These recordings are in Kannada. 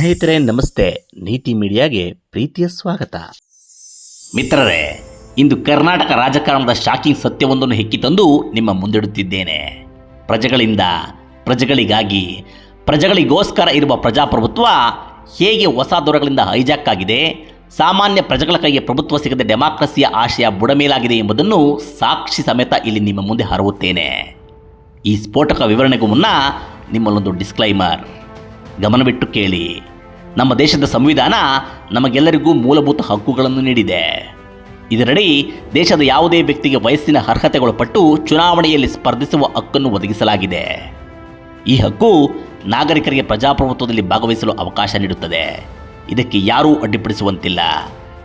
ಸ್ನೇಹಿತರೆ, ನಮಸ್ತೆ. ನೀತಿ ಮೀಡಿಯಾಗೆ ಪ್ರೀತಿಯ ಸ್ವಾಗತ. ಮಿತ್ರರೇ, ಇಂದು ಕರ್ನಾಟಕ ರಾಜಕಾರಣದ ಶಾಕಿಂಗ್ ಸತ್ಯವೊಂದನ್ನು ಹೆಕ್ಕಿ ತಂದು ನಿಮ್ಮ ಮುಂದಿಡುತ್ತಿದ್ದೇನೆ. ಪ್ರಜೆಗಳಿಂದ ಪ್ರಜೆಗಳಿಗಾಗಿ, ಪ್ರಜೆಗಳಿಗೋಸ್ಕರ ಇರುವ ಪ್ರಜಾಪ್ರಭುತ್ವ ಹೇಗೆ ಹೊಸ ದೊರೆಗಳಿಂದ ಹೈಜಾಕ್ ಆಗಿದೆ, ಸಾಮಾನ್ಯ ಪ್ರಜೆಗಳ ಕೈಗೆ ಪ್ರಭುತ್ವ ಸಿಗದೆ ಡೆಮಾಕ್ರಸಿಯ ಆಶಯ ಬುಡಮೇಲಾಗಿದೆ ಎಂಬುದನ್ನು ಸಾಕ್ಷಿ ಸಮೇತ ಇಲ್ಲಿ ನಿಮ್ಮ ಮುಂದೆ ಹರವುತ್ತೇನೆ ಈ ಸ್ಫೋಟಕ ವಿವರಣೆಗೂ ಮುನ್ನ ನಿಮ್ಮಲ್ಲೊಂದು ಡಿಸ್ಕ್ಲೈಮರ್. ಗಮನವಿಟ್ಟು ಕೇಳಿ. ನಮ್ಮ ದೇಶದ ಸಂವಿಧಾನ ನಮಗೆಲ್ಲರಿಗೂ ಮೂಲಭೂತ ಹಕ್ಕುಗಳನ್ನು ನೀಡಿದೆ. ಇದರಡಿ ದೇಶದ ಯಾವುದೇ ವ್ಯಕ್ತಿಗೆ ವಯಸ್ಸಿನ ಅರ್ಹತೆಗೊಳಪಟ್ಟು ಚುನಾವಣೆಯಲ್ಲಿ ಸ್ಪರ್ಧಿಸುವ ಹಕ್ಕನ್ನು ಒದಗಿಸಲಾಗಿದೆ. ಈ ಹಕ್ಕು ನಾಗರಿಕರಿಗೆ ಪ್ರಜಾಪ್ರಭುತ್ವದಲ್ಲಿ ಭಾಗವಹಿಸಲು ಅವಕಾಶ ನೀಡುತ್ತದೆ. ಇದಕ್ಕೆ ಯಾರೂ ಅಡ್ಡಿಪಡಿಸುವಂತಿಲ್ಲ.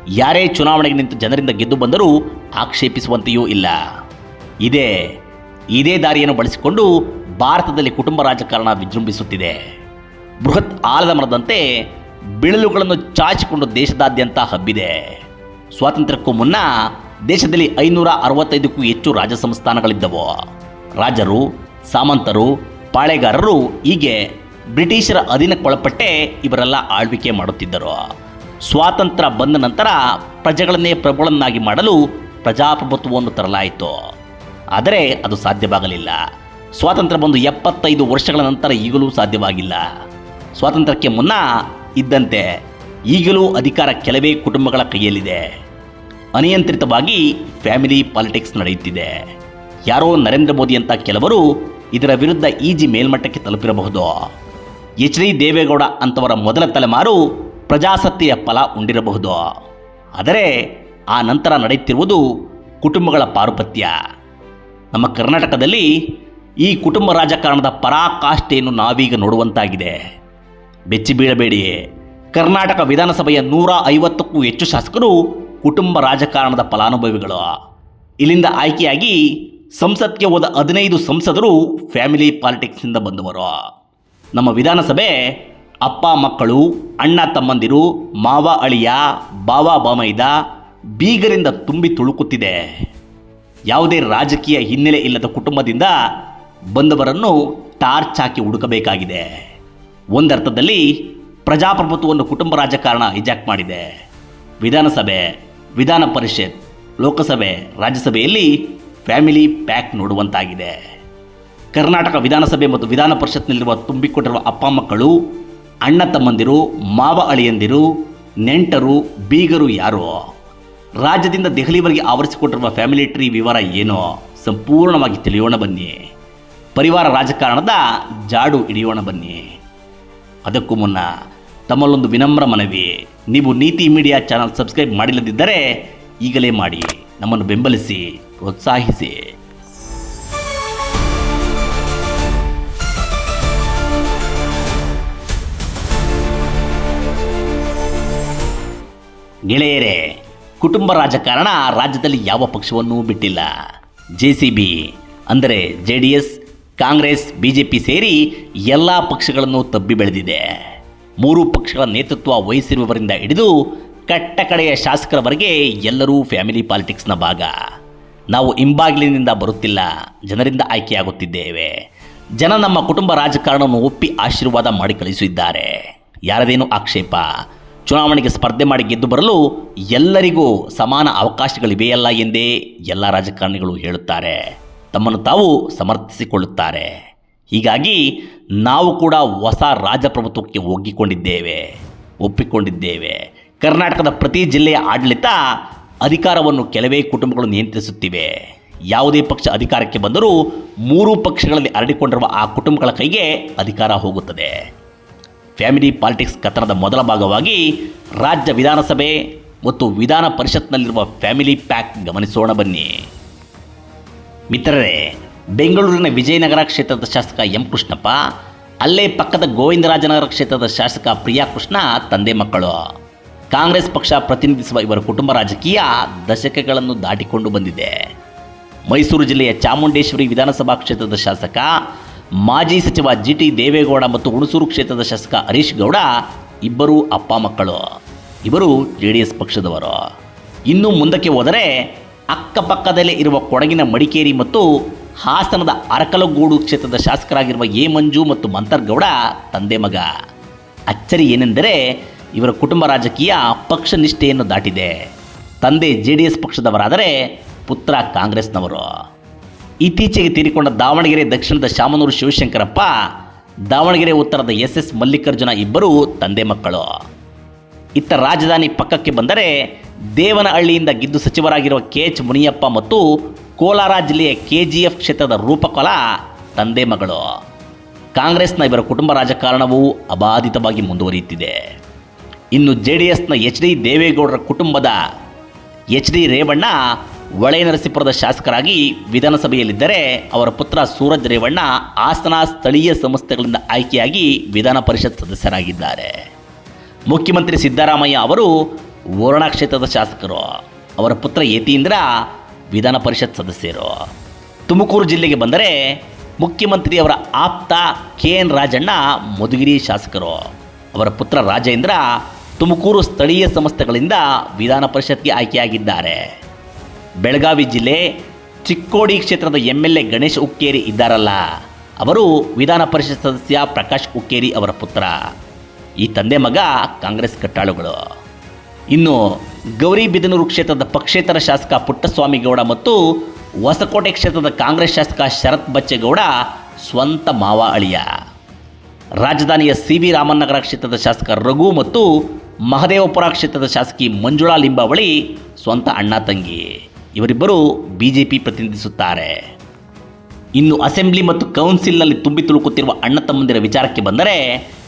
ಯಾರೇ ಚುನಾವಣೆಗೆ ನಿಂತು ಜನರಿಂದ ಗೆದ್ದು ಬಂದರೂ ಆಕ್ಷೇಪಿಸುವಂತೆಯೂ ಇಲ್ಲ. ಇದೇ ಇದೇ ದಾರಿಯನ್ನು ಬಳಸಿಕೊಂಡು ಭಾರತದಲ್ಲಿ ಕುಟುಂಬ ರಾಜಕಾರಣ ವಿಜೃಂಭಿಸುತ್ತಿದೆ. ಬೃಹತ್ ಆಲದ ಮರದಂತೆ ಬಿಳಲುಗಳನ್ನು ಚಾಚಿಕೊಂಡು ದೇಶದಾದ್ಯಂತ ಹಬ್ಬಿದೆ. ಸ್ವಾತಂತ್ರ್ಯಕ್ಕೂ ಮುನ್ನ ದೇಶದಲ್ಲಿ ಐನೂರ ಅರವತ್ತೈದಕ್ಕೂ ಹೆಚ್ಚು ರಾಜ ಸಂಸ್ಥಾನಗಳಿದ್ದವು. ರಾಜರು, ಸಾಮಂತರು, ಪಾಳೆಗಾರರು, ಹೀಗೆ ಬ್ರಿಟಿಷರ ಅಧೀನಕ್ಕೊಳಪಟ್ಟೆ ಇವರೆಲ್ಲ ಆಳ್ವಿಕೆ ಮಾಡುತ್ತಿದ್ದರು. ಸ್ವಾತಂತ್ರ್ಯ ಬಂದ ನಂತರ ಪ್ರಜೆಗಳನ್ನೇ ಪ್ರಬಲನ್ನಾಗಿ ಮಾಡಲು ಪ್ರಜಾಪ್ರಭುತ್ವವನ್ನು ತರಲಾಯಿತು. ಆದರೆ ಅದು ಸಾಧ್ಯವಾಗಲಿಲ್ಲ. ಸ್ವಾತಂತ್ರ್ಯ ಬಂದು ಎಪ್ಪತ್ತೈದು ವರ್ಷಗಳ ನಂತರ ಈಗಲೂ ಸಾಧ್ಯವಾಗಿಲ್ಲ. ಸ್ವಾತಂತ್ರ್ಯಕ್ಕೆ ಮುನ್ನ ಇದ್ದಂತೆ ಈಗಲೂ ಅಧಿಕಾರ ಕೆಲವೇ ಕುಟುಂಬಗಳ ಕೈಯಲ್ಲಿದೆ. ಅನಿಯಂತ್ರಿತವಾಗಿ ಫ್ಯಾಮಿಲಿ ಪಾಲಿಟಿಕ್ಸ್ ನಡೆಯುತ್ತಿದೆ. ಯಾರೋ ನರೇಂದ್ರ ಮೋದಿ ಅಂತ ಕೆಲವರು ಇದರ ವಿರುದ್ಧ ಈಜಿ ಮೇಲ್ಮಟ್ಟಕ್ಕೆ ತಲುಪಿರಬಹುದು. ಎಚ್ ಡಿ ದೇವೇಗೌಡ ಅಂತವರ ಮೊದಲ ತಲೆಮಾರು ಪ್ರಜಾಸತ್ತೆಯ ಫಲ ಉಂಡಿರಬಹುದು. ಆದರೆ ಆ ನಂತರ ನಡೆಯುತ್ತಿರುವುದು ಕುಟುಂಬಗಳ ಪಾರುಪತ್ಯ. ನಮ್ಮ ಕರ್ನಾಟಕದಲ್ಲಿ ಈ ಕುಟುಂಬ ರಾಜಕಾರಣದ ಪರಾಕಾಷ್ಠೆಯನ್ನು ನಾವೀಗ ನೋಡುವಂತಾಗಿದೆ. ಬೆಚ್ಚಿ ಬೀಳಬೇಡಿ. ಕರ್ನಾಟಕ ವಿಧಾನಸಭೆಯ ನೂರ ಐವತ್ತಕ್ಕೂ ಹೆಚ್ಚು ಶಾಸಕರು ಕುಟುಂಬ ರಾಜಕಾರಣದ ಫಲಾನುಭವಿಗಳು. ಇಲ್ಲಿಂದ ಆಯ್ಕೆಯಾಗಿ ಸಂಸತ್ಗೆ ಹೋದ ಹದಿನೈದು ಸಂಸದರು ಫ್ಯಾಮಿಲಿ ಪಾಲಿಟಿಕ್ಸ್ನಿಂದ ಬಂದವರು. ನಮ್ಮ ವಿಧಾನಸಭೆ ಅಪ್ಪ ಮಕ್ಕಳು, ಅಣ್ಣ ತಮ್ಮಂದಿರು, ಮಾವ ಅಳಿಯ, ಬಾವ ಬಾಮೈದ ಬೀಗರಿಂದ ತುಂಬಿ ತುಳುಕುತ್ತಿದೆ. ಯಾವುದೇ ರಾಜಕೀಯ ಹಿನ್ನೆಲೆ ಇಲ್ಲದ ಕುಟುಂಬದಿಂದ ಬಂದವರನ್ನು ಟಾರ್ಚ್ ಹಾಕಿ ಹುಡುಕಬೇಕಾಗಿದೆ. ಒಂದರ್ಥದಲ್ಲಿ ಪ್ರಜಾಪ್ರಭುತ್ವವನ್ನು ಕುಟುಂಬ ರಾಜಕಾರಣ ಹಿಜಾಕ್ ಮಾಡಿದೆ. ವಿಧಾನಸಭೆ, ವಿಧಾನ ಪರಿಷತ್, ಲೋಕಸಭೆ, ರಾಜ್ಯಸಭೆಯಲ್ಲಿ ಫ್ಯಾಮಿಲಿ ಪ್ಯಾಕ್ ನೋಡುವಂತಾಗಿದೆ. ಕರ್ನಾಟಕ ವಿಧಾನಸಭೆ ಮತ್ತು ವಿಧಾನ ಪರಿಷತ್ನಲ್ಲಿರುವ ತುಂಬಿಕೊಂಡಿರುವ ಅಪ್ಪ ಮಕ್ಕಳು, ಅಣ್ಣ ತಮ್ಮಂದಿರು, ಮಾವ ಅಳಿಯಂದಿರು, ನೆಂಟರು, ಬೀಗರು ಯಾರೋ? ರಾಜ್ಯದಿಂದ ದೆಹಲಿವರೆಗೆ ಆವರಿಸಿಕೊಂಡಿರುವ ಫ್ಯಾಮಿಲಿ ಟ್ರೀ ವಿವರ ಏನೋ? ಸಂಪೂರ್ಣವಾಗಿ ತಿಳಿಯೋಣ ಬನ್ನಿ. ಪರಿವಾರ ರಾಜಕಾರಣದ ಜಾಡು ಹಿಡಿಯೋಣ ಬನ್ನಿ. ಅದಕ್ಕೂ ಮುನ್ನ ತಮ್ಮಲ್ಲೊಂದು ವಿನಮ್ರ ಮನವಿ, ನೀವು ನೀತಿ ಮೀಡಿಯಾ ಚಾನಲ್ ಸಬ್ಸ್ಕ್ರೈಬ್ ಮಾಡಿಲ್ಲದಿದ್ದರೆ ಈಗಲೇ ಮಾಡಿ, ನಮ್ಮನ್ನು ಬೆಂಬಲಿಸಿ, ಪ್ರೋತ್ಸಾಹಿಸಿ. ಗೆಳೆಯರೇ, ಕುಟುಂಬ ರಾಜಕಾರಣ ರಾಜ್ಯದಲ್ಲಿ ಯಾವ ಪಕ್ಷವನ್ನೂ ಬಿಟ್ಟಿಲ್ಲ. ಜೆ ಸಿ ಬಿ, ಅಂದರೆ J D S Congress, BJP ಸೇರಿ ಎಲ್ಲ ಪಕ್ಷಗಳನ್ನು ತಬ್ಬಿ ಬೆಳೆದಿದೆ. ಮೂರು ಪಕ್ಷಗಳ ನೇತೃತ್ವ ವಹಿಸಿರುವವರಿಂದ ಹಿಡಿದು ಕಟ್ಟ ಕಡೆಯ ಶಾಸಕರವರೆಗೆ ಎಲ್ಲರೂ ಫ್ಯಾಮಿಲಿ ಪಾಲಿಟಿಕ್ಸ್ನ ಭಾಗ. ನಾವು ಹಿಂಬಾಗಿಲಿನಿಂದ ಬರುತ್ತಿಲ್ಲ, ಜನರಿಂದ ಆಯ್ಕೆಯಾಗುತ್ತಿದ್ದೇವೆ. ಜನ ನಮ್ಮ ಕುಟುಂಬ ರಾಜಕಾರಣವನ್ನು ಒಪ್ಪಿ ಆಶೀರ್ವಾದ ಮಾಡಿ ಕಳಿಸಿದ್ದಾರೆ. ಯಾರದೇನು ಆಕ್ಷೇಪ, ಚುನಾವಣೆಗೆ ಸ್ಪರ್ಧೆ ಮಾಡಿ ಗೆದ್ದು ಬರಲು ಎಲ್ಲರಿಗೂ ಸಮಾನ ಅವಕಾಶಗಳಿವೆಯಲ್ಲ ಎಂದೇ ಎಲ್ಲ ರಾಜಕಾರಣಿಗಳು ಹೇಳುತ್ತಾರೆ. ತಮ್ಮನ್ನು ತಾವು ಸಮರ್ಥಿಸಿಕೊಳ್ಳುತ್ತಾರೆ. ಹೀಗಾಗಿ ನಾವು ಕೂಡ ಹೊಸ ರಾಜಪ್ರಭುತ್ವಕ್ಕೆ ಒಗ್ಗಿಕೊಂಡಿದ್ದೇವೆ, ಒಪ್ಪಿಕೊಂಡಿದ್ದೇವೆ. ಕರ್ನಾಟಕದ ಪ್ರತಿ ಜಿಲ್ಲೆಯ ಆಡಳಿತ ಅಧಿಕಾರವನ್ನು ಕೆಲವೇ ಕುಟುಂಬಗಳು ನಿಯಂತ್ರಿಸುತ್ತಿವೆ. ಯಾವುದೇ ಪಕ್ಷ ಅಧಿಕಾರಕ್ಕೆ ಬಂದರೂ ಮೂರು ಪಕ್ಷಗಳಲ್ಲಿ ಹರಡಿಕೊಂಡಿರುವ ಆ ಕುಟುಂಬಗಳ ಕೈಗೆ ಅಧಿಕಾರ ಹೋಗುತ್ತದೆ. ಫ್ಯಾಮಿಲಿ ಪಾಲಿಟಿಕ್ಸ್ ಕಥನದ ಮೊದಲ ಭಾಗವಾಗಿ ರಾಜ್ಯ ವಿಧಾನಸಭೆ ಮತ್ತು ವಿಧಾನ ಪರಿಷತ್ನಲ್ಲಿರುವ ಫ್ಯಾಮಿಲಿ ಪ್ಯಾಕ್ ಗಮನಿಸೋಣ ಬನ್ನಿ. ಮಿತ್ರರೇ, ಬೆಂಗಳೂರಿನ ವಿಜಯನಗರ ಕ್ಷೇತ್ರದ ಶಾಸಕ ಎಂ ಕೃಷ್ಣಪ್ಪ, ಅಲ್ಲೇ ಪಕ್ಕದ ಗೋವಿಂದರಾಜನಗರ ಕ್ಷೇತ್ರದ ಶಾಸಕ ಪ್ರಿಯಾ ಕೃಷ್ಣ, ತಂದೆ ಮಕ್ಕಳು. ಕಾಂಗ್ರೆಸ್ ಪಕ್ಷ ಪ್ರತಿನಿಧಿಸುವ ಇವರ ಕುಟುಂಬ ರಾಜಕೀಯ ದಶಕಗಳನ್ನು ದಾಟಿಕೊಂಡು ಬಂದಿದೆ. ಮೈಸೂರು ಜಿಲ್ಲೆಯ ಚಾಮುಂಡೇಶ್ವರಿ ವಿಧಾನಸಭಾ ಕ್ಷೇತ್ರದ ಶಾಸಕ, ಮಾಜಿ ಸಚಿವ ಜಿ ಟಿ ದೇವೇಗೌಡ ಮತ್ತು ಹುಣಸೂರು ಕ್ಷೇತ್ರದ ಶಾಸಕ ಹರೀಶ್ ಗೌಡ ಇಬ್ಬರೂ ಅಪ್ಪ ಮಕ್ಕಳು. ಇವರು ಜೆ ಡಿ ಎಸ್ ಪಕ್ಷದವರು. ಇನ್ನು ಮುಂದಕ್ಕೆ ಹೋದರೆ ಅಕ್ಕಪಕ್ಕದಲ್ಲೇ ಇರುವ ಕೊಡಗಿನ ಮಡಿಕೇರಿ ಮತ್ತು ಹಾಸನದ ಅರಕಲಗೂಡು ಕ್ಷೇತ್ರದ ಶಾಸಕರಾಗಿರುವ ಎ ಮಂಜು ಮತ್ತು ಮಂತರ್ಗೌಡ ತಂದೆ ಮಗ. ಅಚ್ಚರಿ ಏನೆಂದರೆ ಇವರ ಕುಟುಂಬ ರಾಜಕೀಯ ಪಕ್ಷ ನಿಷ್ಠೆಯನ್ನು ದಾಟಿದೆ. ತಂದೆ ಜೆ ಡಿ ಎಸ್ ಪಕ್ಷದವರಾದರೆ ಪುತ್ರ ಕಾಂಗ್ರೆಸ್ನವರು. ಇತ್ತೀಚೆಗೆ ತೀರಿಕೊಂಡ ದಾವಣಗೆರೆ ದಕ್ಷಿಣದ ಶಾಮನೂರು ಶಿವಶಂಕರಪ್ಪ, ದಾವಣಗೆರೆ ಉತ್ತರದ ಎಸ್ ಎಸ್ ಮಲ್ಲಿಕಾರ್ಜುನ ಇಬ್ಬರು ತಂದೆ ಮಕ್ಕಳು. ಇತ್ತ ರಾಜಧಾನಿ ಪಕ್ಕಕ್ಕೆ ಬಂದರೆ ದೇವನಹಳ್ಳಿಯಿಂದ ಗೆದ್ದು ಸಚಿವರಾಗಿರುವ ಕೆ ಎಚ್ ಮುನಿಯಪ್ಪ ಮತ್ತು ಕೋಲಾರ ಜಿಲ್ಲೆಯ ಕೆ ಜಿ ಎಫ್ ಕ್ಷೇತ್ರದ ರೂಪಕಲ ತಂದೆ ಮಗಳು. ಕಾಂಗ್ರೆಸ್ನ ಇವರ ಕುಟುಂಬ ರಾಜಕಾರಣವು ಅಬಾಧಿತವಾಗಿ ಮುಂದುವರಿಯುತ್ತಿದೆ. ಇನ್ನು ಜೆ ಡಿ ಎಸ್ನ ಎಚ್ ಡಿ ದೇವೇಗೌಡರ ಕುಟುಂಬದ ಎಚ್ ಡಿ ರೇವಣ್ಣ ಹೊಳೆ ನರಸೀಪುರದ ಶಾಸಕರಾಗಿ ವಿಧಾನಸಭೆಯಲ್ಲಿದ್ದರೆ ಅವರ ಪುತ್ರ ಸೂರಜ್ ರೇವಣ್ಣ ಹಾಸನ ಸ್ಥಳೀಯ ಸಂಸ್ಥೆಗಳಿಂದ ಆಯ್ಕೆಯಾಗಿ ವಿಧಾನ ಪರಿಷತ್ ಸದಸ್ಯರಾಗಿದ್ದಾರೆ. ಮುಖ್ಯಮಂತ್ರಿ ಸಿದ್ದರಾಮಯ್ಯ ಅವರು ವರುಣಾ ಕ್ಷೇತ್ರದ ಶಾಸಕರು, ಅವರ ಪುತ್ರ ಯತೀಂದ್ರ, ವಿಧಾನ ಪರಿಷತ್ ಸದಸ್ಯರು. ತುಮಕೂರು ಜಿಲ್ಲೆಗೆ ಬಂದರೆ ಮುಖ್ಯಮಂತ್ರಿ ಅವರ ಆಪ್ತ ಕೆ ಎನ್ ರಾಜಣ್ಣ ಮಧುಗಿರಿ ಶಾಸಕರು. ಅವರ ಪುತ್ರ ರಾಜೇಂದ್ರ ತುಮಕೂರು ಸ್ಥಳೀಯ ಸಂಸ್ಥೆಗಳಿಂದ ವಿಧಾನ ಪರಿಷತ್ಗೆ ಆಯ್ಕೆಯಾಗಿದ್ದಾರೆ. ಬೆಳಗಾವಿ ಜಿಲ್ಲೆ ಚಿಕ್ಕೋಡಿ ಕ್ಷೇತ್ರದ M L A Ganesh Hukkeri ಇದ್ದಾರಲ್ಲ, ಅವರು ವಿಧಾನ ಪರಿಷತ್ ಸದಸ್ಯ ಪ್ರಕಾಶ್ ಉಕ್ಕೇರಿ ಅವರ ಪುತ್ರ. ಈ ತಂದೆ ಮಗ ಕಾಂಗ್ರೆಸ್ ಕಟ್ಟಾಳುಗಳು. ಇನ್ನು ಗೌರಿಬಿದನೂರು ಕ್ಷೇತ್ರದ ಪಕ್ಷೇತರ ಶಾಸಕ ಪುಟ್ಟಸ್ವಾಮಿಗೌಡ ಮತ್ತು ಹೊಸಕೋಟೆ ಕ್ಷೇತ್ರದ ಕಾಂಗ್ರೆಸ್ ಶಾಸಕ ಶರತ್ ಬಚ್ಚೇಗೌಡ ಸ್ವಂತ ಮಾವ ಅಳಿಯ. ರಾಜಧಾನಿಯ ಸಿ ವಿ ರಾಮನಗರ ಕ್ಷೇತ್ರದ ಶಾಸಕ ರಘು ಮತ್ತು ಮಹದೇವಪುರ ಕ್ಷೇತ್ರದ ಶಾಸಕಿ ಮಂಜುಳಾ ಲಿಂಬಾವಳಿ ಸ್ವಂತ ಅಣ್ಣ ತಂಗಿ. ಇವರಿಬ್ಬರು ಬಿ ಜೆ ಪಿ ಪ್ರತಿನಿಧಿಸುತ್ತಾರೆ. ಇನ್ನು ಅಸೆಂಬ್ಲಿ ಮತ್ತು ಕೌನ್ಸಿಲ್ನಲ್ಲಿ ತುಂಬಿ ತುಳುಕುತ್ತಿರುವ ಅಣ್ಣ ತಮ್ಮಂದಿರ ವಿಚಾರಕ್ಕೆ ಬಂದರೆ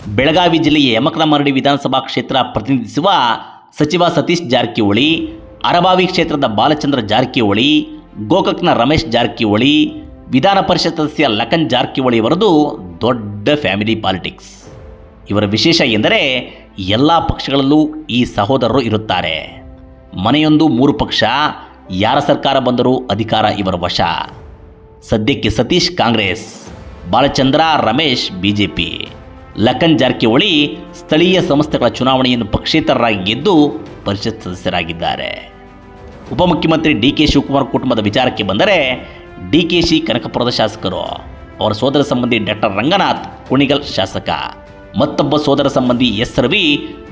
ಬೆಳಗಾವಿ ಜಿಲ್ಲೆಯ ಯಮಕನಮರಡಿ ವಿಧಾನಸಭಾ ಕ್ಷೇತ್ರ ಪ್ರತಿನಿಧಿಸುವ ಸಚಿವ ಸತೀಶ್ ಜಾರಕಿಹೊಳಿ, ಅರಬಾವಿ ಕ್ಷೇತ್ರದ ಬಾಲಚಂದ್ರ ಜಾರಕಿಹೊಳಿ, ಗೋಕಾಕ್ನ ರಮೇಶ್ ಜಾರಕಿಹೊಳಿ, ವಿಧಾನ ಪರಿಷತ್ ಸದಸ್ಯ ಲಖನ್ ಜಾರಕಿಹೊಳಿ ಅವರದು ದೊಡ್ಡ ಫ್ಯಾಮಿಲಿ ಪಾಲಿಟಿಕ್ಸ್. ಇವರ ವಿಶೇಷ ಎಂದರೆ ಎಲ್ಲ ಪಕ್ಷಗಳಲ್ಲೂ ಈ ಸಹೋದರರು ಇರುತ್ತಾರೆ. ಮನೆಯೊಂದು ಮೂರು ಪಕ್ಷ, ಯಾರ ಸರ್ಕಾರ ಬಂದರೂ ಅಧಿಕಾರ ಇವರ ವಶ. ಸದ್ಯಕ್ಕೆ ಸತೀಶ್ ಕಾಂಗ್ರೆಸ್, ಬಾಲಚಂದ್ರ, ರಮೇಶ್, ಬಿಜೆಪಿ. ಲಖನ್ ಜಾರಕಿಹೊಳಿ ಸ್ಥಳೀಯ ಸಂಸ್ಥೆಗಳ ಚುನಾವಣೆಯನ್ನು ಪಕ್ಷೇತರರಾಗಿ ಗೆದ್ದು ಪರಿಷತ್ ಸದಸ್ಯರಾಗಿದ್ದಾರೆ. ಉಪಮುಖ್ಯಮಂತ್ರಿ ಡಿ ಕೆ ಶಿವಕುಮಾರ್ ಕುಟುಂಬದ ವಿಚಾರಕ್ಕೆ ಬಂದರೆ ಡಿ ಕೆ ಶಿ ಕನಕಪುರದ ಶಾಸಕರು, ಅವರ ಸೋದರ ಸಂಬಂಧಿ ಡಾಕ್ಟರ್ ರಂಗನಾಥ್ ಕುಣಿಗಲ್ ಶಾಸಕ, ಮತ್ತೊಬ್ಬ ಸೋದರ ಸಂಬಂಧಿ ಎಸ್ ರವಿ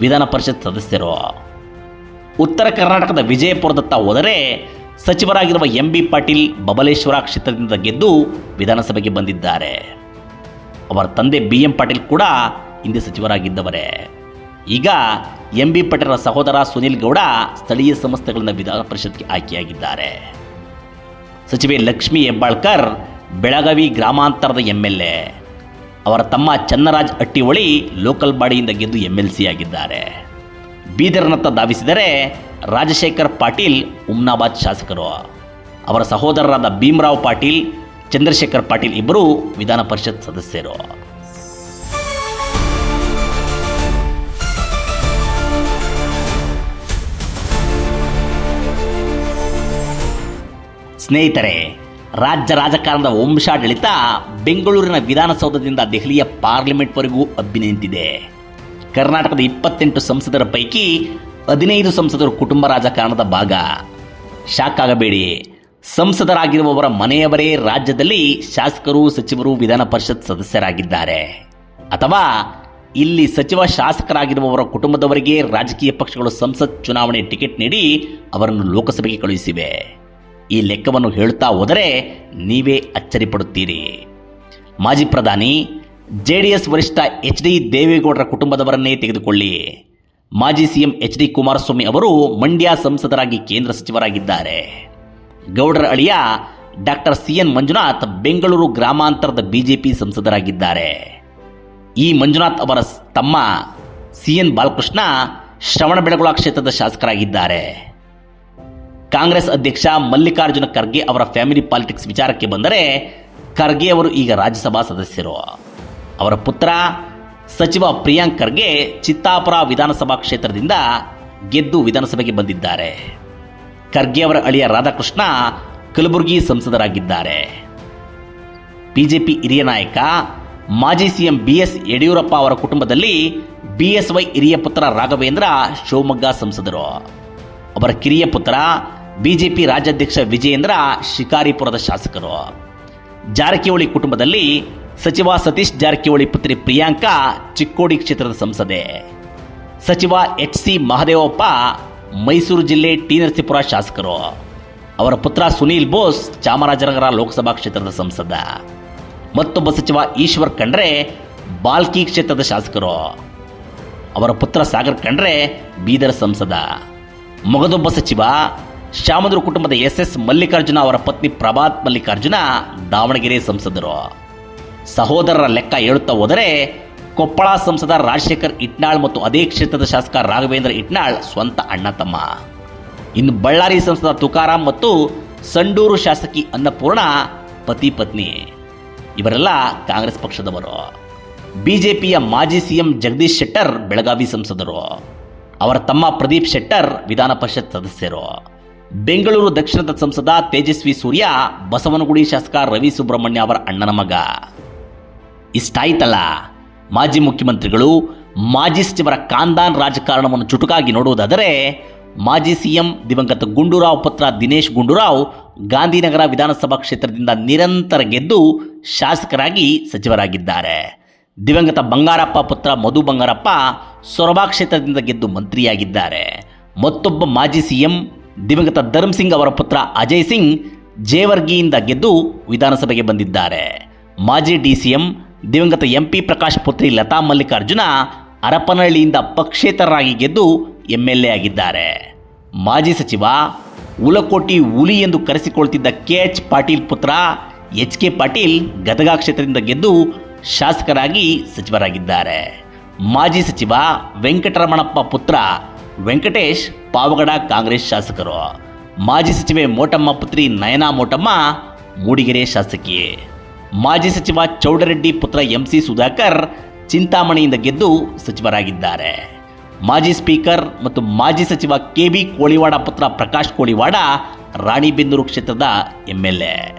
ವಿಧಾನ ಪರಿಷತ್ ಸದಸ್ಯರು. ಉತ್ತರ ಕರ್ನಾಟಕದ ವಿಜಯಪುರದತ್ತ ಹೋದರೆ ಸಚಿವರಾಗಿರುವ ಎಂ ಬಿ ಪಾಟೀಲ್ ಬಬಲೇಶ್ವರ ಕ್ಷೇತ್ರದಿಂದ ಗೆದ್ದು ವಿಧಾನಸಭೆಗೆ ಬಂದಿದ್ದಾರೆ. ಅವರ ತಂದೆ ಬಿ ಎಂ ಪಾಟೀಲ್ ಕೂಡ ಹಿಂದೆ ಸಚಿವರಾಗಿದ್ದವರೇ. ಈಗ ಎಂ ಬಿ ಪಟೇಲರ ಸಹೋದರ ಸುನಿಲ್ ಗೌಡ ಸ್ಥಳೀಯ ಸಂಸ್ಥೆಗಳಿಂದ ವಿಧಾನ ಪರಿಷತ್ಗೆ ಆಯ್ಕೆಯಾಗಿದ್ದಾರೆ. ಸಚಿವೆ ಲಕ್ಷ್ಮಿ ಹೆಬ್ಬಾಳ್ಕರ್ ಬೆಳಗಾವಿ ಗ್ರಾಮಾಂತರದ ಎಂ ಎಲ್ ಎ ಅವರ ತಮ್ಮ ಚನ್ನರಾಜ್ ಅಟ್ಟಿಹೊಳಿ ಲೋಕಲ್ ಬಾಡಿಯಿಂದ ಗೆದ್ದು ಎಂ ಎಲ್ ಸಿ ಆಗಿದ್ದಾರೆ ಬೀದರ್ನತ್ತ ಧಾವಿಸಿದರೆ ರಾಜಶೇಖರ್ ಪಾಟೀಲ್ ಉಮ್ನಾಬಾದ್ ಶಾಸಕರು. ಅವರ ಸಹೋದರರಾದ ಭೀಮರಾವ್ ಪಾಟೀಲ್ ಚಂದ್ರಶೇಖರ್ ಪಾಟೀಲ್ ಇಬ್ಬರು ವಿಧಾನ ಪರಿಷತ್ ಸದಸ್ಯರು. ಸ್ನೇಹಿತರೆ, ರಾಜ್ಯ ರಾಜಕಾರಣದ ವಂಶಾಡಳಿತ ಬೆಂಗಳೂರಿನ ವಿಧಾನಸೌಧದಿಂದ ದೆಹಲಿಯ ಪಾರ್ಲಿಮೆಂಟ್ವರೆಗೂ ಅಬ್ಬಿ ನಿಂತಿದೆ ಕರ್ನಾಟಕದ ಇಪ್ಪತ್ತೆಂಟು ಸಂಸದರ ಪೈಕಿ ಹದಿನೈದು ಸಂಸದರು ಕುಟುಂಬ ರಾಜಕಾರಣದ ಭಾಗ. ಶಾಕ್ ಆಗಬೇಡಿ. ಸಂಸದರಾಗಿರುವವರ ಮನೆಯವರೇ ರಾಜ್ಯದಲ್ಲಿ ಶಾಸಕರು, ಸಚಿವರು, ವಿಧಾನ ಪರಿಷತ್ ಸದಸ್ಯರಾಗಿದ್ದಾರೆ. ಅಥವಾ ಇಲ್ಲಿ ಸಚಿವ ಶಾಸಕರಾಗಿರುವವರ ಕುಟುಂಬದವರಿಗೆ ರಾಜಕೀಯ ಪಕ್ಷಗಳು ಸಂಸತ್ ಚುನಾವಣೆ ಟಿಕೆಟ್ ನೀಡಿ ಅವರನ್ನು ಲೋಕಸಭೆಗೆ ಕಳುಹಿಸಿವೆ. ಈ ಲೆಕ್ಕವನ್ನು ಹೇಳುತ್ತಾ ಹೋದರೆ ನೀವೇ ಅಚ್ಚರಿ ಪಡುತ್ತೀರಿ ಮಾಜಿ ಪ್ರಧಾನಿ, ಜೆಡಿಎಸ್ ವರಿಷ್ಠ ಎಚ್ ಡಿ ದೇವೇಗೌಡರ ಕುಟುಂಬದವರನ್ನೇ ತೆಗೆದುಕೊಳ್ಳಿ. ಮಾಜಿ ಸಿಎಂ ಎಚ್ ಡಿ ಕುಮಾರಸ್ವಾಮಿ ಅವರು ಮಂಡ್ಯ ಸಂಸದರಾಗಿ ಕೇಂದ್ರ ಸಚಿವರಾಗಿದ್ದಾರೆ. ಗೌಡರ ಅಳಿಯ doctor C N Manjunath Bengaluru ಗ್ರಾಮಾಂತರದ ಬಿಜೆಪಿ ಸಂಸದರಾಗಿದ್ದಾರೆ. ಈ ಮಂಜುನಾಥ್ ಅವರ ತಮ್ಮ ಸಿ ಎನ್ ಬಾಲಕೃಷ್ಣ ಶ್ರವಣಬೆಳಗೊಳ ಕ್ಷೇತ್ರದ ಶಾಸಕರಾಗಿದ್ದಾರೆ. ಕಾಂಗ್ರೆಸ್ ಅಧ್ಯಕ್ಷ ಮಲ್ಲಿಕಾರ್ಜುನ ಖರ್ಗೆ ಅವರ ಫ್ಯಾಮಿಲಿ ಪಾಲಿಟಿಕ್ಸ್ ವಿಚಾರಕ್ಕೆ ಬಂದರೆ ಖರ್ಗೆ ಅವರು ಈಗ ರಾಜ್ಯಸಭಾ ಸದಸ್ಯರು. ಅವರ ಪುತ್ರ ಸಚಿವ ಪ್ರಿಯಾಂಕ್ ಖರ್ಗೆ ಚಿತ್ತಾಪುರ ವಿಧಾನಸಭಾ ಕ್ಷೇತ್ರದಿಂದ ಗೆದ್ದು ವಿಧಾನಸಭೆಗೆ ಬಂದಿದ್ದಾರೆ. ಖರ್ಗೆ ಅವರ ಅಳಿಯ ರಾಧಾಕೃಷ್ಣ ಕಲಬುರಗಿ ಸಂಸದರಾಗಿದ್ದಾರೆ. ಬಿಜೆಪಿ ಹಿರಿಯ ನಾಯಕ, ಮಾಜಿ ಸಿಎಂ ಬಿಎಸ್ ಯಡಿಯೂರಪ್ಪ ಅವರ ಕುಟುಂಬದಲ್ಲಿ ಬಿಎಸ್ವೈ ಹಿರಿಯ ಪುತ್ರ ರಾಘವೇಂದ್ರ ಶಿವಮೊಗ್ಗ ಸಂಸದರು. ಅವರ ಕಿರಿಯ ಪುತ್ರ ಬಿಜೆಪಿ ರಾಜ್ಯಾಧ್ಯಕ್ಷ ವಿಜಯೇಂದ್ರ ಶಿಕಾರಿಪುರದ ಶಾಸಕರು. ಜಾರಕಿಹೊಳಿ ಕುಟುಂಬದಲ್ಲಿ ಸಚಿವ ಸತೀಶ್ ಜಾರಕಿಹೊಳಿ ಪುತ್ರಿ ಪ್ರಿಯಾಂಕಾ ಚಿಕ್ಕೋಡಿ ಕ್ಷೇತ್ರದ ಸಂಸದೆ. ಸಚಿವ ಎಚ್ ಸಿ ಮಹದೇವಪ್ಪ ಮೈಸೂರು ಜಿಲ್ಲೆ ಟಿ ನರಸೀಪುರ ಶಾಸಕರು. ಅವರ ಪುತ್ರ ಸುನೀಲ್ ಬೋಸ್ ಚಾಮರಾಜನಗರ ಲೋಕಸಭಾ ಕ್ಷೇತ್ರದ ಸಂಸದ. ಮತ್ತೊಬ್ಬ ಸಚಿವ ಈಶ್ವರ್ ಖಂಡ್ರೆ ಬಾಲ್ಕಿ ಕ್ಷೇತ್ರದ ಶಾಸಕರು. ಅವರ ಪುತ್ರ ಸಾಗರ್ ಖಂಡ್ರೆ ಬೀದರ್ ಸಂಸದ. ಮಗದೊಬ್ಬ ಸಚಿವ ಶ್ಯಾಮದ್ರ ಕುಟುಂಬದ ಎಸ್ ಎಸ್ ಮಲ್ಲಿಕಾರ್ಜುನ ಅವರ ಪತ್ನಿ ಪ್ರಭಾತ್ ಮಲ್ಲಿಕಾರ್ಜುನ ದಾವಣಗೆರೆ ಸಂಸದರು. ಸಹೋದರರ ಲೆಕ್ಕ ಹೇಳುತ್ತಾ ಹೋದರೆ ಕೊಪ್ಪಳ ಸಂಸದ ರಾಜಶೇಖರ್ ಇಟ್ನಾಳ್ ಮತ್ತು ಅದೇ ಕ್ಷೇತ್ರದ ಶಾಸಕ ರಾಘವೇಂದ್ರ ಇಟ್ನಾಳ್ ಸ್ವಂತ ಅಣ್ಣ ತಮ್ಮ. ಇನ್ನು ಬಳ್ಳಾರಿ ಸಂಸದ ತುಕಾರಾಮ್ ಮತ್ತು ಸಂಡೂರು ಶಾಸಕಿ ಅನ್ನಪೂರ್ಣ ಪತಿ ಪತ್ನಿ. ಇವರೆಲ್ಲ ಕಾಂಗ್ರೆಸ್ ಪಕ್ಷದವರು. ಬಿಜೆಪಿಯ ಮಾಜಿ ಸಿಎಂ ಜಗದೀಶ್ ಶೆಟ್ಟರ್ ಬೆಳಗಾವಿ ಸಂಸದರು. ಅವರ ತಮ್ಮ ಪ್ರದೀಪ್ ಶೆಟ್ಟರ್ ವಿಧಾನ ಪರಿಷತ್ ಸದಸ್ಯರು. ಬೆಂಗಳೂರು ದಕ್ಷಿಣದ ಸಂಸದ ತೇಜಸ್ವಿ ಸೂರ್ಯ, ಬಸವನಗುಡಿ ಶಾಸಕ ರವಿ ಸುಬ್ರಹ್ಮಣ್ಯ ಅವರ ಅಣ್ಣನ ಮಗ. ಇಷ್ಟಾಯ್ತಲ್ಲ? ಮಾಜಿ ಮುಖ್ಯಮಂತ್ರಿಗಳು, ಮಾಜಿ ಸಚಿವರ ಖಾನ್ದಾನ್ ರಾಜಕಾರಣವನ್ನು ಚುಟುಕಾಗಿ ನೋಡುವುದಾದರೆ, ಮಾಜಿ ಸಿಎಂ ದಿವಂಗತ ಗುಂಡೂರಾವ್ ಪುತ್ರ ದಿನೇಶ್ ಗುಂಡೂರಾವ್ ಗಾಂಧಿನಗರ ವಿಧಾನಸಭಾ ಕ್ಷೇತ್ರದಿಂದ ನಿರಂತರ ಗೆದ್ದು ಶಾಸಕರಾಗಿ ಸಚಿವರಾಗಿದ್ದಾರೆ. ದಿವಂಗತ ಬಂಗಾರಪ್ಪ ಪುತ್ರ ಮಧು ಬಂಗಾರಪ್ಪ ಸೊರಬಾ ಕ್ಷೇತ್ರದಿಂದ ಗೆದ್ದು ಮಂತ್ರಿಯಾಗಿದ್ದಾರೆ. ಮತ್ತೊಬ್ಬ ಮಾಜಿ ಸಿಎಂ ದಿವಂಗತ ಧರ್ಮ್ ಸಿಂಗ್ ಅವರ ಪುತ್ರ ಅಜಯ್ ಸಿಂಗ್ ಜೇವರ್ಗಿಯಿಂದ ಗೆದ್ದು ವಿಧಾನಸಭೆಗೆ ಬಂದಿದ್ದಾರೆ. ಮಾಜಿ ಡಿಸಿಎಂ ದಿವಂಗತ ಎಂಪಿ ಪ್ರಕಾಶ್ ಪುತ್ರಿ ಲತಾ ಮಲ್ಲಿಕಾರ್ಜುನ ಹರಪನಹಳ್ಳಿಯಿಂದ ಪಕ್ಷೇತರರಾಗಿ ಗೆದ್ದು ಎಂಎಲ್ಎ ಆಗಿದ್ದಾರೆ. ಮಾಜಿ ಸಚಿವ ಉಲಕೋಟಿ ಹುಲಿ ಎಂದು ಕರೆಸಿಕೊಳ್ತಿದ್ದ ಕೆ ಎಚ್ ಪಾಟೀಲ್ ಪುತ್ರ ಎಚ್ ಕೆ ಪಾಟೀಲ್ ಗದಗ ಕ್ಷೇತ್ರದಿಂದ ಗೆದ್ದು ಶಾಸಕರಾಗಿ ಸಚಿವರಾಗಿದ್ದಾರೆ. ಮಾಜಿ ಸಚಿವ ವೆಂಕಟರಮಣಪ್ಪ ಪುತ್ರ ವೆಂಕಟೇಶ್ ಪಾವಗಡ ಕಾಂಗ್ರೆಸ್ ಶಾಸಕರು. ಮಾಜಿ ಸಚಿವೆ ಮೋಟಮ್ಮ ಪುತ್ರಿ ನಯನಾ ಮೋಟಮ್ಮ ಮೂಡಿಗೆರೆ ಶಾಸಕಿ. ಮಾಜಿ ಸಚಿವ ಚೌಡರೆಡ್ಡಿ ಪುತ್ರ ಎಂಸಿ ಸುಧಾಕರ್ ಚಿಂತಾಮಣಿಯಿಂದ ಗೆದ್ದು ಸಚಿವರಾಗಿದ್ದಾರೆ. ಮಾಜಿ ಸ್ಪೀಕರ್ ಮತ್ತು ಮಾಜಿ ಸಚಿವ ಕೆ ಬಿ ಕೋಳಿವಾಡ ಪುತ್ರ ಪ್ರಕಾಶ್ ಕೋಳಿವಾಡ ರಾಣಿಬೆನ್ನೂರು ಕ್ಷೇತ್ರದ ಎಂಎಲ್ಎ.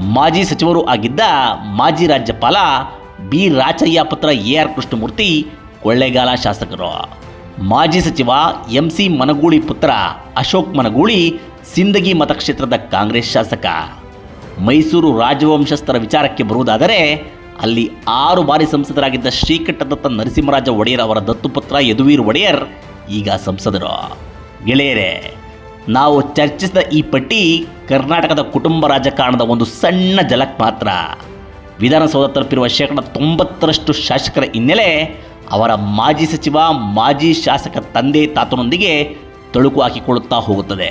ಮಾಜಿ ಸಚಿವರು ಆಗಿದ್ದ ಮಾಜಿ ರಾಜ್ಯಪಾಲ ಬಿ. ರಾಚಯ್ಯ ಪುತ್ರ ಎ ಆರ್ ಕೃಷ್ಣಮೂರ್ತಿ ಕೊಳ್ಳೇಗಾಲ ಶಾಸಕರು. ಮಾಜಿ ಸಚಿವ ಎಂ ಸಿ ಮನಗೂಳಿ ಪುತ್ರ ಅಶೋಕ್ ಮನಗೂಳಿ ಸಿಂದಗಿ ಮತಕ್ಷೇತ್ರದ ಕಾಂಗ್ರೆಸ್ ಶಾಸಕ. ಮೈಸೂರು ರಾಜವಂಶಸ್ಥರ ವಿಚಾರಕ್ಕೆ ಬರುವುದಾದರೆ, ಅಲ್ಲಿ ಆರು ಬಾರಿ ಸಂಸದರಾಗಿದ್ದ ಶ್ರೀಕಂಠದತ್ತ ನರಸಿಂಹರಾಜ ಒಡೆಯರ್ ಅವರ ದತ್ತುಪುತ್ರ ಯದುವೀರ್ ಒಡೆಯರ್, ಈಗ ಸಂಸದರು. ಗೆಳೆಯರೇ, ನಾವು ಚರ್ಚಿಸಿದ ಈ ಪಟ್ಟಿ ಕರ್ನಾಟಕದ ಕುಟುಂಬ ರಾಜಕಾರಣದ ಒಂದು ಸಣ್ಣ ಜಲಕ್ ಮಾತ್ರ ವಿಧಾನಸೌಧ ತಲುಪಿರುವ ಶೇಕಡ ತೊಂಬತ್ತರಷ್ಟು ಶಾಸಕರ ಹಿನ್ನೆಲೆ ಅವರ ಮಾಜಿ ಸಚಿವ, ಮಾಜಿ ಶಾಸಕ ತಂದೆ ತಾತನೊಂದಿಗೆ ತಳುಕು ಹಾಕಿಕೊಳ್ಳುತ್ತಾ ಹೋಗುತ್ತದೆ.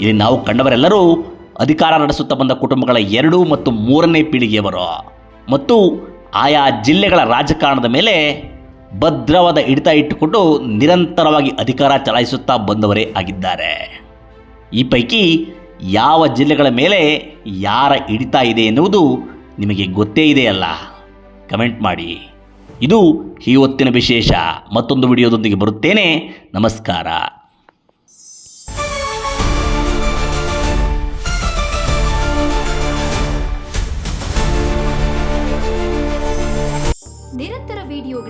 ಇಲ್ಲಿ ನಾವು ಕಂಡವರೆಲ್ಲರೂ ಅಧಿಕಾರ ನಡೆಸುತ್ತಾ ಬಂದ ಕುಟುಂಬಗಳ ಎರಡು ಮತ್ತು ಮೂರನೇ ಪೀಳಿಗೆಯವರು. ಮತ್ತು ಆಯಾ ಜಿಲ್ಲೆಗಳ ರಾಜಕಾರಣದ ಮೇಲೆ ಭದ್ರವಾದ ಹಿಡಿತ ಇಟ್ಟುಕೊಂಡು ನಿರಂತರವಾಗಿ ಅಧಿಕಾರ ಚಲಾಯಿಸುತ್ತಾ ಬಂದವರೇ ಆಗಿದ್ದಾರೆ. ಈ ಪೈಕಿ ಯಾವ ಜಿಲ್ಲೆಗಳ ಮೇಲೆ ಯಾರ ಹಿಡಿತ ಇದೆ ಎನ್ನುವುದು ನಿಮಗೆ ಗೊತ್ತೇ ಇದೆಯಲ್ಲ ಕಮೆಂಟ್ ಮಾಡಿ. ಇದು ಈ ಹೊತ್ತಿನ ವಿಶೇಷ. ಮತ್ತೊಂದು ವಿಡಿಯೋದೊಂದಿಗೆ ಬರುತ್ತೇನೆ. ನಮಸ್ಕಾರ.